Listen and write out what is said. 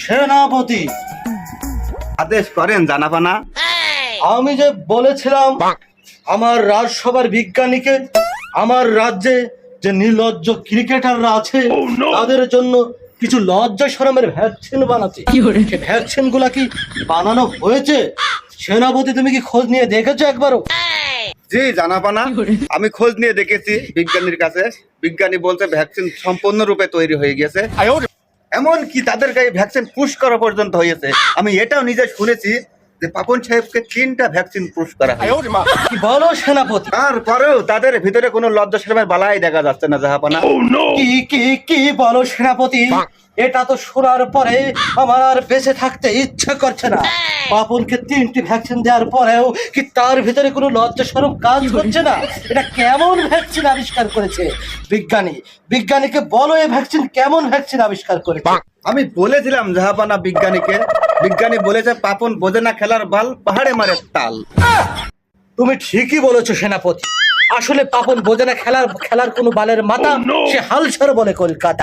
সেনাপতি। আদেশ করেন জানাপানা। আমি যে বলেছিলাম আমার রাজসভার বিজ্ঞানীকে আমার রাজ্যে যে নির্লজ্জ ক্রিকেটাররা আছে তাদের জন্য কিছু লজ্জা শরমের ভ্যাকসিন বানাতে ভ্যাকসিনগুলা কি বানানো হয়েছে? সেনাপতি তুমি কি খোঁজ নিয়ে দেখেছ একবারও? জি জানাপানা। আমি খোঁজ নিয়ে দেখেছি বিজ্ঞানীর কাছে। বিজ্ঞানী বলছে ভ্যাকসিন সম্পূর্ণরূপে তৈরি হয়ে গেছে এমন কি তাদের গায়ে ভ্যাকসিন পুশ করা পর্যন্ত হয়েছে। আমি এটাও নিজে শুনেছি যে পাপন সাহেবকে তিনটা ভ্যাকসিন পুশ করা হয় কি বলো সেনাপতি? তারপরেও তাদের ভিতরে কোনো লজ্জা শরমের বালাই দেখা যাচ্ছে না জাহাপানা। কি কি কি বলো সেনাপতি? এটা তো শোনার পরে আমার আর বেঁচে থাকতে ইচ্ছা করছে না। পাপনকে তিনটি ভ্যাকসিন দেওয়ার পরেও কি তার ভিতরে কোনো লজ্জা স্বরূপ কাজ করছে না? এটা কেমন ভ্যাকসিন আবিষ্কার করেছে? বিজ্ঞানী বিজ্ঞানীকে বলো এই ভ্যাকসিন কেমন ভ্যাকসিন আবিষ্কার করেছে? আমি বলেছিলাম জাহাপানা বিজ্ঞানীকে বিজ্ঞানী বলেছে পাপন বোঝে না খেলার বাল পাহাড়ে মারে তাল। তুমি ঠিকই বলেছ সেনাপতি। আসলে পাপন বোঝে না খেলার খেলার কোনো বালের মাথা সে হালসার বলে কলকাতা।